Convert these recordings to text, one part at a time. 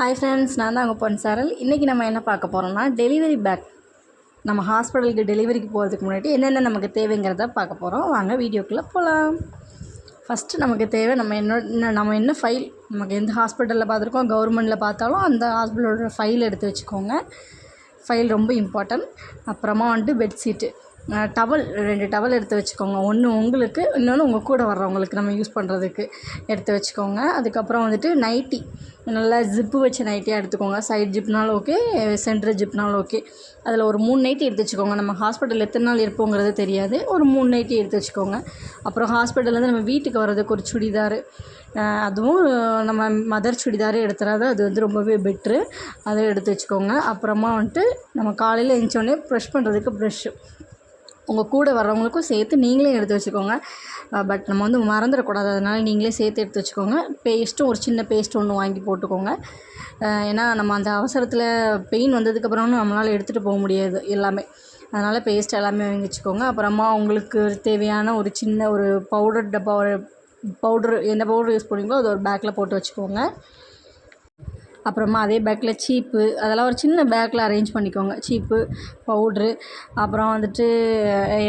Hi friends நான் தான் உங்கள் பொன் சாரல். இன்றைக்கி நம்ம என்ன பார்க்க போகிறோம்னா டெலிவரி பேக் நம்ம ஹாஸ்பிட்டலுக்கு டெலிவரிக்கு போகிறதுக்கு முன்னாடி என்னென்ன நமக்கு தேவைங்கிறத பார்க்க போகிறோம் வாங்க வீடியோக்குள்ளே போகலாம் ஃபஸ்ட்டு நமக்கு தேவை நம்ம என்ன நம்ம என்ன ஃபைல் நமக்கு எந்த ஹாஸ்பிட்டலில் பார்த்துருக்கோம் கவர்மெண்ட்டில் பார்த்தாலும் அந்த ஹாஸ்பிட்டலோட ஃபைல் எடுத்து வச்சுக்கோங்க. ஃபைல் ரொம்ப இம்பார்ட்டன்ட் அப்புறமா வந்துட்டு பெட்ஷீட்டு டவல் ரெண்டு டவல் எடுத்து வச்சுக்கோங்க. ஒன்று உங்களுக்கு இன்னொன்று உங்கள் கூட வர்றவங்களுக்கு நம்ம யூஸ் பண்ணுறதுக்கு எடுத்து வச்சுக்கோங்க. அதுக்கப்புறம் வந்துட்டு நைட்டி நல்லா ஜிப்பு வச்ச நைட்டியாக எடுத்துக்கோங்க. சைட் ஜிப்னாலும் ஓகே சென்ட்ரு ஜிப்னாலும் ஓகே அதில் ஒரு மூணு நைட்டி எடுத்து வச்சுக்கோங்க. நம்ம ஹாஸ்பிட்டலில் எத்தனை நாள் இருப்போங்கிறது தெரியாது. ஒரு மூணு நைட்டி எடுத்து வச்சுக்கோங்க. அப்புறம் ஹாஸ்பிட்டல்லேருந்து நம்ம வீட்டுக்கு வர்றதுக்கு ஒரு சுடிதார். அதுவும் நம்ம மதர் சுடிதாரே எடுத்துறாது. அது வந்து ரொம்பவே பெட்ரு அதை எடுத்து வச்சுக்கோங்க. அப்புறமா வந்துட்டு நம்ம காலையில் எழுந்தோடனே ப்ரெஷ் பண்ணுறதுக்கு ப்ரெஷ்ஷு உங்கள் கூட வர்றவங்களுக்கும் சேர்த்து நீங்களே எடுத்து வச்சுக்கோங்க. பட் நம்ம வந்து மறந்துடக்கூடாது. அதனால் நீங்களே சேர்த்து எடுத்து வச்சுக்கோங்க. பேஸ்ட்டும் ஒரு சின்ன பேஸ்ட் ஒன்று வாங்கி போட்டுக்கோங்க. ஏன்னா நம்ம அந்த அவசரத்தில் பெயின் வந்ததுக்கப்புறம் நம்மளால் எடுத்துகிட்டு போக முடியாது எல்லாமே. அதனால் பேஸ்ட் எல்லாமே வாங்கி வச்சுக்கோங்க. அப்புறமா உங்களுக்கு தேவையான ஒரு சின்ன ஒரு பவுடர் டப்பா ஒரு பவுட்ரு என்ன பவுடர் யூஸ் பண்ணுவீங்களோ அது ஒரு பேக்கில் போட்டு வச்சுக்கோங்க. அப்புறமா அதே பேக்கில் சீப்பு அதெல்லாம் ஒரு சின்ன பேக்கில் அரேஞ்ச் பண்ணிக்கோங்க. சீப்பு பவுட்ரு அப்புறம் வந்துட்டு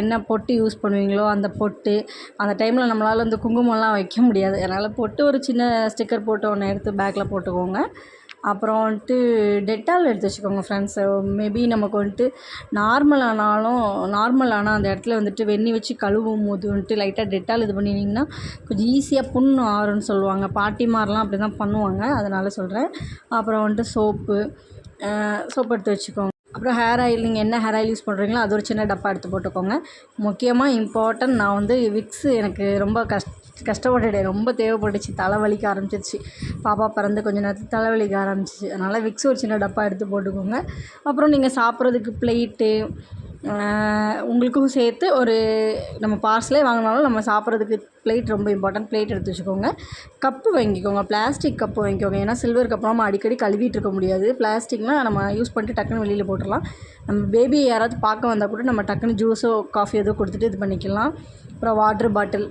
என்ன பொட்டு யூஸ் பண்ணுவீங்களோ அந்த பொட்டு அந்த டைமில் நம்மளால் வந்து குங்குமம்லாம் வைக்க முடியாது. அதனால் பொட்டு ஒரு சின்ன ஸ்டிக்கர் போட்டு ஒன்று எடுத்து பேக்கில் போட்டுக்கோங்க. அப்புறம் வந்துட்டு டெட்டால் எடுத்து வச்சுக்கோங்க ஃப்ரெண்ட்ஸ் மேபி நமக்கு வந்துட்டு நார்மல் ஆனாலும் நார்மல் ஆனால் அந்த இடத்துல வந்துட்டு வெந்நி வச்சு கழுவும் போது வந்துட்டு லைட்டாக டெட்டால் இது பண்ணினீங்கன்னா கொஞ்சம் ஈஸியாக புண்ணு ஆறுன்னு சொல்லுவாங்க. பாட்டிமாரெலாம் அப்படி தான் பண்ணுவாங்க. அதனால் சொல்கிறேன் அப்புறம் வந்துட்டு சோப்பு சோப்பு எடுத்து வச்சுக்கோங்க. அப்புறம் ஹேர் ஆயில் நீங்கள் என்ன ஹேர் ஆயில் யூஸ் பண்ணுறீங்களோ அது ஒரு சின்ன டப்பா எடுத்து போட்டுக்கோங்க. முக்கியமாக இம்பார்ட்டன்ட் நான் வந்து விக்ஸு எனக்கு ரொம்ப கஷ்ட கஷ்டப்பட்டுட்டேன் ரொம்ப தேவைப்பட்டுச்சு. தலை வலிக்க ஆரம்பிச்சிருச்சு. பாப்பா பிறந்து கொஞ்சம் நேரத்துக்கு தலை வலிக்க ஆரம்பிச்சிச்சு அதனால் விக்ஸ் ஒரு சின்ன டப்பா எடுத்து போட்டுக்கோங்க. அப்புறம் நீங்கள் சாப்பிட்றதுக்கு பிளேட்டு உங்களுக்கும் சேர்த்து ஒரு நம்ம பார்சலே வாங்கினாலும் நம்ம சாப்பிட்றதுக்கு பிளேட் ரொம்ப இம்பார்ட்டன்ட் பிளேட் எடுத்து வச்சுக்கோங்க. கப்பு வாங்கிக்கோங்க. பிளாஸ்டிக் கப்பு வாங்கிக்கோங்க. ஏன்னா சில்வர் கப்பு நம்ம அடிக்கடி கழுவிட்டு இருக்க முடியாது. பிளாஸ்டிக்னால் நம்ம யூஸ் பண்ணிட்டு டக்குன்னு வெளியில் போட்டுடலாம். நம்ம பேபி யாராவது பார்க்க வந்தால் கூட நம்ம டக்குன்னு ஜூஸோ காஃபி ஏதோ கொடுத்துட்டு இது பண்ணிக்கலாம். அப்புறம் வாட்ரு பாட்டில்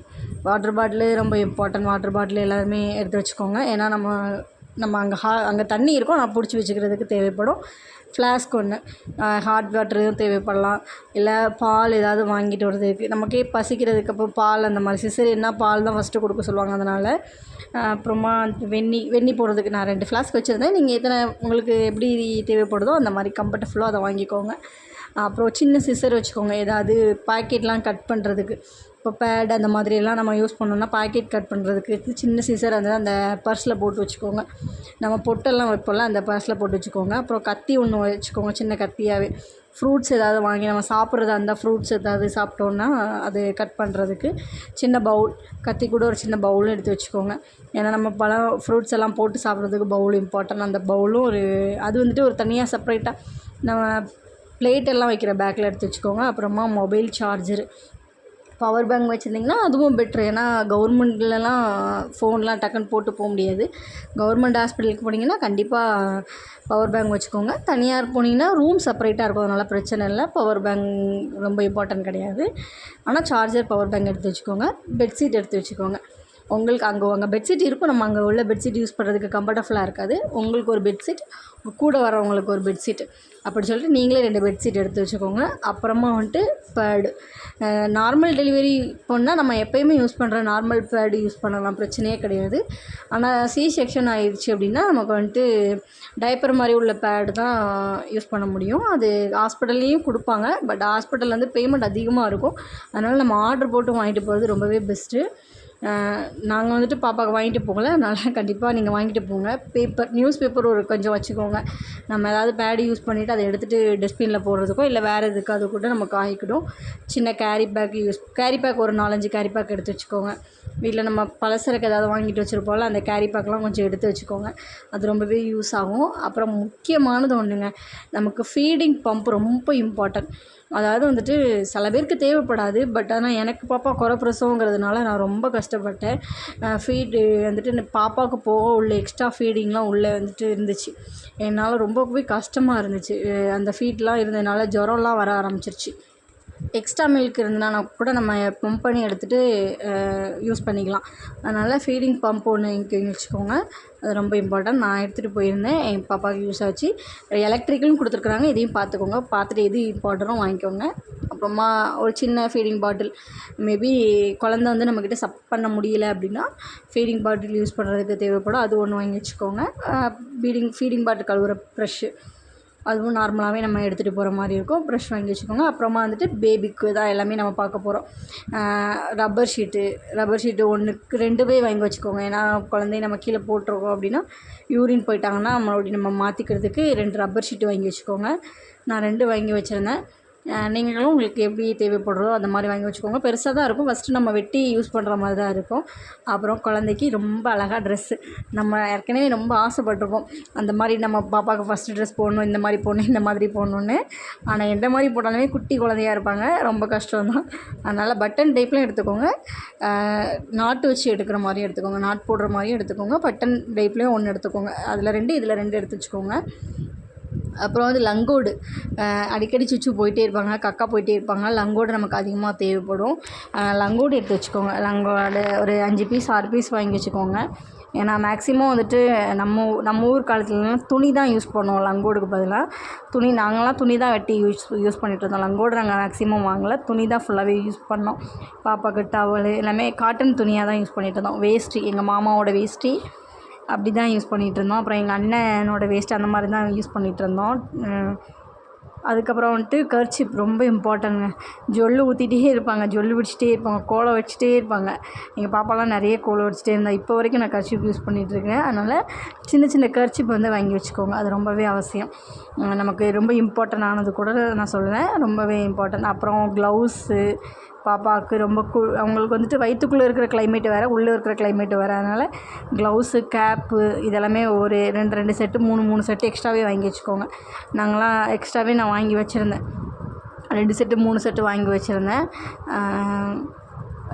வாட்ரு பாட்டிலு ரொம்ப இம்பார்ட்டன்ட் வாட்ரு பாட்டில் எல்லாருமே எடுத்து வச்சுக்கோங்க. ஏன்னா நம்ம நம்ம அங்கே ஹா அங்கே தண்ணி இருக்கும். நான் பிடிச்சி வச்சுக்கிறதுக்கு தேவைப்படும். ஃப்ளாஸ்க் ஒன்று ஹாட் வாட்ரு தேவைப்படலாம். இல்லை பால் ஏதாவது வாங்கிட்டு வரதுக்கு நமக்கே பசிக்கிறதுக்கு அப்போ பால் அந்த மாதிரி. சிசர் என்ன பால் தான் ஃபஸ்ட்டு கொடுக்க சொல்லுவாங்க அதனால். அப்புறமா வெந்நி வெந்நி போடுறதுக்கு நான் ரெண்டு ஃப்ளாஸ்க் வச்சுருந்தேன். நீங்கள் எத்தனை உங்களுக்கு எப்படி தேவைப்படுதோ அந்த மாதிரி கம்ஃபர்டபுளாக அதை வாங்கிக்கோங்க. அப்புறம் சின்ன சிசர் வச்சுக்கோங்க. ஏதாவது பாக்கெட்லாம் கட் பண்ணுறதுக்கு இப்போ பேட் அந்த மாதிரியெல்லாம் நம்ம யூஸ் பண்ணோம்னா பாக்கெட் கட் பண்ணுறதுக்கு சின்ன சீசர் அந்த அந்த பர்ஸில் போட்டு வச்சுக்கோங்க. நம்ம பொட்டெல்லாம் வைப்போம்ல அந்த பர்ஸில் போட்டு வச்சுக்கோங்க. அப்புறம் கத்தி ஒன்று வச்சுக்கோங்க சின்ன கத்தியாகவே ஃப்ரூட்ஸ் ஏதாவது வாங்கி நம்ம சாப்பிட்றதா இருந்தால் ஃப்ரூட்ஸ் ஏதாவது சாப்பிட்டோன்னா அது கட் பண்ணுறதுக்கு சின்ன பவுல் கத்தி கூட ஒரு சின்ன பவுலும் எடுத்து வச்சுக்கோங்க. ஏன்னா நம்ம பழம் ஃப்ரூட்ஸ் எல்லாம் போட்டு சாப்பிட்றதுக்கு பவுல் இம்பார்ட்டன்ட் அந்த பவுலும் ஒரு அது வந்துட்டு ஒரு தனியாக செப்ரேட்டாக நம்ம பிளேட் எல்லாம் வைக்கிற பேக்கில் எடுத்து வச்சுக்கோங்க. அப்புறமா மொபைல் சார்ஜரு பவர் பேங்க் வச்சுருந்திங்கன்னா அதுவும் பெட்ரு ஏன்னா கவர்மெண்ட்லலாம் ஃபோன்லாம் டக்குன்னு போட்டு போக முடியாது. கவர்மெண்ட் ஹாஸ்பிட்டலுக்கு போனீங்கன்னா கண்டிப்பாக பவர் பேங்க் வச்சுக்கோங்க. தனியார் போனீங்கன்னா ரூம் செப்பரேட்டாக இருக்கும். அதனால் பிரச்சனை இல்லை. பவர் பேங்க் ரொம்ப இம்பார்ட்டன்ட் கிடையாது. ஆனால் சார்ஜர் பவர் பேங்க் எடுத்து வச்சுக்கோங்க. பெட்ஷீட் எடுத்து வச்சுக்கோங்க. உங்களுக்கு அங்கே அங்கே பெட்ஷீட் இருக்கும். நம்ம அங்கே உள்ள பெட்ஷீட் யூஸ் பண்ணுறதுக்கு கம்ஃபர்டபுளாக இருக்காது. உங்களுக்கு ஒரு பெட்ஷீட் கூட வரவங்களுக்கு ஒரு பெட்ஷீட் அப்படி சொல்லிட்டு நீங்களே ரெண்டு பெட்ஷீட் எடுத்து வச்சுக்கோங்க. அப்புறமா வந்துட்டு பேடு நார்மல் டெலிவரி போனால் நம்ம எப்போயுமே யூஸ் பண்ணுற நார்மல் பேடு யூஸ் பண்ணலாம். பிரச்சனையே கிடையாது. ஆனால் சி செக்ஷன் ஆயிடுச்சு அப்படின்னா நமக்கு வந்துட்டு டைப்பர் மாதிரி உள்ள பேடு தான் யூஸ் பண்ண முடியும். அது ஹாஸ்பிட்டல்லையும் கொடுப்பாங்க. பட் ஹாஸ்பிட்டல் வந்து பேமெண்ட் அதிகமாக இருக்கும். அதனால் நம்ம ஆர்டர் போட்டு வாங்கிட்டு போகிறது ரொம்பவே பெஸ்ட்டு நாங்கள் வந்துட்டு பாப்பாவுக்கு வாங்கிட்டு போகல. அதனால் கண்டிப்பாக நீங்கள் வாங்கிட்டு போங்க. பேப்பர் நியூஸ் பேப்பர் ஒரு கொஞ்சம் வச்சுக்கோங்க. நம்ம ஏதாவது பேடு யூஸ் பண்ணிவிட்டு அதை எடுத்துகிட்டு டஸ்ட்பினில் போடுறதுக்கோ இல்லை வேறு எதுக்காவது கூட நம்ம காய்க்கிடும் சின்ன carry bag use carry bag ஒரு நாலஞ்சு கேரி பேக் எடுத்து வச்சுக்கோங்க. வீட்டில் நம்ம பலசரக்கு ஏதாவது வாங்கிட்டு வச்சுருப்போம்ல அந்த கேரி பேக்லாம் கொஞ்சம் எடுத்து வச்சுக்கோங்க. அது ரொம்பவே யூஸ் ஆகும். அப்புறம் முக்கியமானது ஒன்றுங்க நமக்கு ஃபீடிங் பம்ப் ரொம்ப இம்பார்ட்டன்ட் அதாவது வந்துட்டு சில பேருக்கு தேவைப்படாது பட் ஆனால் எனக்கு பாப்பா குறை பிரசவங்கிறதுனால நான் ரொம்ப கஷ்டம் கஷ்டப்பட்டேன். ஃபீடு வந்துட்டு பாப்பாவுக்கு போக உள்ள எக்ஸ்ட்ரா ஃபீடிங்லாம் உள்ளே வந்துட்டு இருந்துச்சு. என்னால் ரொம்பவே கஷ்டமாக இருந்துச்சு. அந்த ஃபீட்லாம் இருந்ததுனால ஜுரம்லாம் வர ஆரம்பிச்சிருச்சு. எக்ஸ்ட்ரா மில்க் இருந்ததுனா கூட நம்ம பம்ப் பண்ணி எடுத்துகிட்டு யூஸ் பண்ணிக்கலாம். அதனால் ஃபீடிங் பம்ப் ஒன்று இங்கே வச்சுக்கோங்க. அது ரொம்ப இம்பார்ட்டன்ட் நான் எடுத்துகிட்டு போயிருந்தேன். என் பாப்பாவுக்கு யூஸ் ஆச்சு. எலக்ட்ரிக்கலும் கொடுத்துருக்குறாங்க. இதையும் பார்த்துக்கோங்க. பார்த்துட்டு எது இம்பார்ட்டனோ வாங்கிக்கோங்க. அப்புறமா ஒரு சின்ன ஃபீடிங் பாட்டில் மேபி குழந்த வந்து நம்மக்கிட்ட சப் பண்ண முடியல அப்படின்னா ஃபீடிங் பாட்டில் யூஸ் பண்ணுறதுக்கு தேவைப்படும். அது ஒன்று வாங்கி வச்சுக்கோங்க. ஃபீடிங் ஃபீடிங் பாட்டில் கழுவுற ப்ரெஷ்ஷு அதுவும் நார்மலாகவே நம்ம எடுத்துகிட்டு போகிற மாதிரி இருக்கும். ப்ரஷ் வாங்கி வச்சுக்கோங்க. அப்புறமா வந்துட்டு பேபிக்கு தான் எல்லாமே நம்ம பார்க்க போகிறோம் ரப்பர் ஷீட்டு ரப்பர் ஷீட்டு ஒன்றுக்கு ரெண்டு போய் வாங்கி வச்சுக்கோங்க. ஏன்னா குழந்தைய நம்ம கீழே போட்டிருக்கோம் அப்படின்னா யூரின் போயிட்டாங்கன்னா மறுபடியும் நம்ம மாற்றிக்கிறதுக்கு ரெண்டு ரப்பர் ஷீட்டு வாங்கி வச்சுக்கோங்க. நான் ரெண்டு வாங்கி வச்சுருந்தேன். நீங்களும் உங்களுக்கு எப்படி தேவைப்படுறதோ அந்த மாதிரி வாங்கி வச்சுக்கோங்க. பெருசாக தான் இருக்கும். ஃபஸ்ட்டு நம்ம வெட்டி யூஸ் பண்ணுற மாதிரி தான் இருக்கும். அப்புறம் குழந்தைக்கு ரொம்ப அழகாக ட்ரெஸ்ஸு நம்ம ஏற்கனவே ரொம்ப ஆசைப்பட்டிருப்போம் அந்த மாதிரி நம்ம பாப்பாவுக்கு ஃபஸ்ட்டு ட்ரெஸ் போடணும் இந்த மாதிரி போடணும் இந்த மாதிரி போடணுன்னு ஆனால் எந்த மாதிரி போட்டாலுமே குட்டி குழந்தையாக இருப்பாங்க. ரொம்ப கஷ்டம் தான். அதனால் பட்டன் டைப்லையும் எடுத்துக்கோங்க. நாட்டு வச்சு எடுக்கிற மாதிரியும் எடுத்துக்கோங்க. நாட் போடுற மாதிரியும் எடுத்துக்கோங்க. பட்டன் டைப்லேயும் ஒன்று எடுத்துக்கோங்க. அதில் ரெண்டு இதில் ரெண்டு எடுத்து வச்சுக்கோங்க. அப்புறம் வந்து லங்கோடு. அடிக்கடி சுச்சு போயிட்டே இருப்பாங்க கக்கா போயிட்டே இருப்பாங்க. லங்கோடு நமக்கு அதிகமாக தேவைப்படும். லங்கோடு எடுத்து வச்சுக்கோங்க. லங்கோடு ஒரு அஞ்சு பீஸ் ஆறு பீஸ் வாங்கி வச்சுக்கோங்க. ஏன்னா மேக்ஸிமம் வந்துட்டு நம்ம நம்ம ஊர் காலத்துலலாம் துணி தான் யூஸ் பண்ணுவோம் லங்கோடுக்கு பதிலாக துணி நாங்களாம் துணி தான் வெட்டி யூஸ் யூஸ் பண்ணிகிட்டு இருந்தோம். லங்கோடு நாங்கள் மேக்ஸிமம் வாங்கலை. துணி தான் ஃபுல்லாகவே யூஸ் பண்ணோம். பாப்பாவுக்கு டவலு எல்லாமே காட்டன் துணியாக தான் யூஸ் பண்ணிகிட்டு இருந்தோம். வேஷ்டி எங்கள் மாமாவோட வேஷ்டி அப்படி தான் யூஸ் பண்ணிகிட்டு இருந்தோம் அப்புறம் எங்கள் அண்ணனோட வேஸ்ட் அந்த மாதிரி தான் யூஸ் பண்ணிகிட்டு இருந்தோம் அதுக்கப்புறம் வந்துட்டு கர்ச்சிப் ரொம்ப இம்பார்ட்டன்ங்க ஜொல்லு ஊற்றிட்டே இருப்பாங்க. ஜொல்லு பிடிச்சிட்டே இருப்பாங்க. கோலம் வச்சுட்டே இருப்பாங்க. எங்கள் பாப்பாலாம் நிறைய கோலம் வச்சுட்டே இருந்தால் இப்போ வரைக்கும் நான் கர்ச்சிப் யூஸ் பண்ணிகிட்ருக்கேன் அதனால் சின்ன சின்ன கர்ச்சிப் வந்து வாங்கி வச்சுக்கோங்க. அது ரொம்பவே அவசியம். நமக்கு ரொம்ப இம்பார்ட்டன் ஆனது கூட நான் சொல்லுவேன். ரொம்பவே இம்பார்ட்டன்ட் அப்புறம் க்ளவுஸு பாப்பாவுக்கு ரொம்ப கு அவங்களுக்கு வந்துட்டு வயிற்றுக்குள்ளே இருக்கிற கிளைமேட் வேறு உள்ளே இருக்கிற கிளைமேட் வேறு. அதனால் க்ளவுஸு கேப்பு இதெல்லாமே ஒரு ரெண்டு ரெண்டு செட்டு மூணு மூணு செட்டு எக்ஸ்ட்ராவே வாங்கி வச்சுக்கோங்க. நாங்களாம் எக்ஸ்ட்ராவே நான் வாங்கி வச்சுருந்தேன். ரெண்டு செட்டு மூணு செட்டு வாங்கி வச்சுருந்தேன்.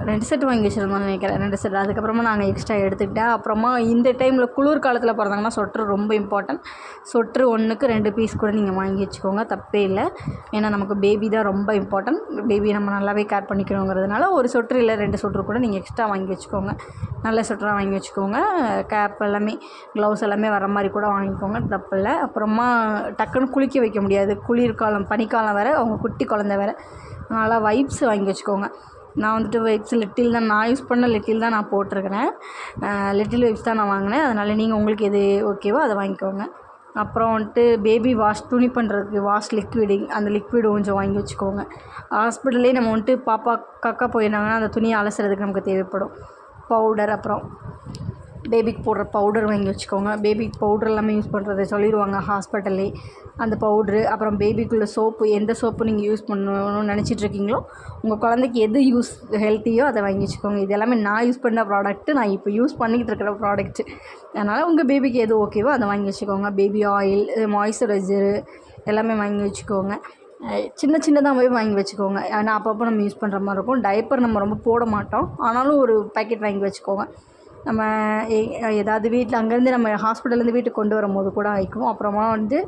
ரெண்டு செட் வாங்கி வச்சுருந்தோம்னு நினைக்கிறேன். ரெண்டு செட் அதுக்கப்புறமா நாங்கள் எக்ஸ்ட்ரா எடுத்துக்கிட்டேன் அப்புறமா இந்த டைமில் குளிர் காலத்தில் பிறந்தாங்கன்னா சொட்ரு ரொம்ப இம்பார்ட்டன்ட் சொட்ரு ஒன்றுக்கு ரெண்டு பீஸ் கூட நீங்கள் வாங்கி வச்சுக்கோங்க. தப்பே இல்லை. ஏன்னா நமக்கு பேபி தான் ரொம்ப இம்பார்ட்டன்ட் பேபி நம்ம நல்லாவே கேர் பண்ணிக்கணுங்கிறதுனால ஒரு சொட்ரு இல்லை ரெண்டு சொட்ரு கூட நீங்கள் எக்ஸ்ட்ரா வாங்கி வச்சுக்கோங்க. நல்ல சொட்டராக வாங்கி வச்சுக்கோங்க. கேப் எல்லாமே க்ளவுஸ் எல்லாமே வர மாதிரி கூட வாங்கிக்கோங்க. தப்பு இல்லை. அப்புறமா டக்குன்னு குளிக்க வைக்க முடியாது. குளிர்காலம் பனிக்காலம் வேறு. அவங்க குட்டி குழந்த வேறு. அதனால் வைப்ஸ் வாங்கி வச்சுக்கோங்க. நான் வந்துட்டு வைப்ஸ் லிட்டில் தான் நான் யூஸ் பண்ண லிட்டில் தான் நான் போட்டிருக்கிறேன். லிட்டில் வைப்ஸ் தான் நான் வாங்கினேன். அதனால் நீங்கள் உங்களுக்கு எது ஓகேவோ அதை வாங்கிக்கோங்க. அப்புறம் வந்துட்டு பேபி வாஷ் துணி பண்ணுறதுக்கு வாஷ் லிக்விடிங் அந்த லிக்விடு கொஞ்சம் வாங்கி வச்சுக்கோங்க. ஹாஸ்பிட்டல்லே நம்ம வந்துட்டு பாப்பா கக்கா போயிருந்தாங்கன்னா அந்த துணியை அலசுறதுக்கு நமக்கு தேவைப்படும். பவுடர் அப்புறம். பேபிக்கு போடுற பவுடர் வாங்கி வச்சுக்கோங்க. பேபிக்கு பவுடர் எல்லாமே யூஸ் பண்ணுறத சொல்லிடுவாங்க ஹாஸ்பிட்டல்லே அந்த பவுட்ரு அப்புறம் பேபிக்குள்ளே சோப்பு எந்த சோப்பு நீங்கள் யூஸ் பண்ணணும்னு நினச்சிட்ருக்கீங்களோ உங்கள் குழந்தைக்கு எது யூஸ் ஹெல்த்தியோ அதை வாங்கி வச்சுக்கோங்க. இது எல்லாமே நான் யூஸ் பண்ண ப்ராடக்ட்டு நான் இப்போ யூஸ் பண்ணிக்கிட்டு இருக்கிற ப்ராடக்ட்டு அதனால் உங்கள் பேபிக்கு எது ஓகேவோ அதை வாங்கி வச்சுக்கோங்க. பேபி ஆயில் மாய்ஸ்சரைசரு எல்லாமே வாங்கி வச்சுக்கோங்க. சின்ன சின்னதாக போய் வாங்கி வச்சுக்கோங்க. ஏன்னா அப்பப்போ நம்ம யூஸ் பண்ணுற மாதிரி இருக்கும். டைப்பர் நம்ம ரொம்ப போட மாட்டோம். ஆனாலும் ஒரு பேக்கெட் வாங்கி வச்சுக்கோங்க. நம்ம ஏதாவது வீட்டில் அங்கேருந்து நம்ம ஹாஸ்பிட்டல்லேருந்து வீட்டுக்கு கொண்டு வரும்போது கூட ஆயிக்கும் அப்புறமா வந்து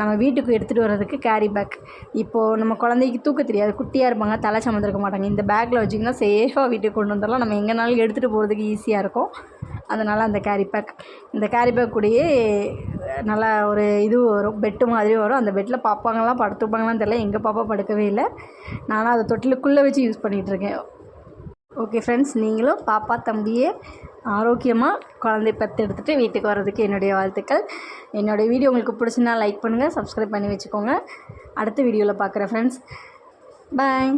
நம்ம வீட்டுக்கு எடுத்துகிட்டு வர்றதுக்கு கேரி பேக் இப்போது நம்ம குழந்தைக்கு தூக்க தெரியாது. குட்டியாக இருப்பாங்க தலை சமந்திருக்க மாட்டாங்க. இந்த பேக்கில் வச்சிங்கன்னா சேஃபாக வீட்டுக்கு கொண்டு வந்துடலாம். நம்ம எங்கேனாலும் எடுத்துகிட்டு போகிறதுக்கு ஈஸியாக இருக்கும். அதனால் அந்த கேரி பேக் இந்த கேரி பேக் கூடயே நல்லா ஒரு இது வரும். பெட்டு மாதிரி வரும். அந்த பெட்டில் பாப்பாங்கலாம் படுத்துப்பாங்களான்னு தெரியல. எங்கள் பாப்பா படுக்கவே இல்லை. நானும் அதை தொட்டிலுக்குள்ளே வச்சு யூஸ் பண்ணிகிட்ருக்கேன் ஓகே ஃப்ரெண்ட்ஸ் நீங்களும் பாப்பா தம்பியே ஆரோக்கியமாக குழந்தை பத்து எடுத்துகிட்டு வீட்டுக்கு வர்றதுக்கு என்னுடைய வாழ்த்துக்கள். என்னுடைய வீடியோ உங்களுக்கு பிடிச்சிருந்தா லைக் பண்ணுங்கள் சப்ஸ்கிரைப் பண்ணி வச்சுக்கோங்க. அடுத்த வீடியோவில் பார்க்குறேன் ஃப்ரெண்ட்ஸ் பாய்